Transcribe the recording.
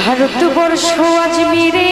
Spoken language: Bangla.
ভারতবর্ষ আজ মেরে।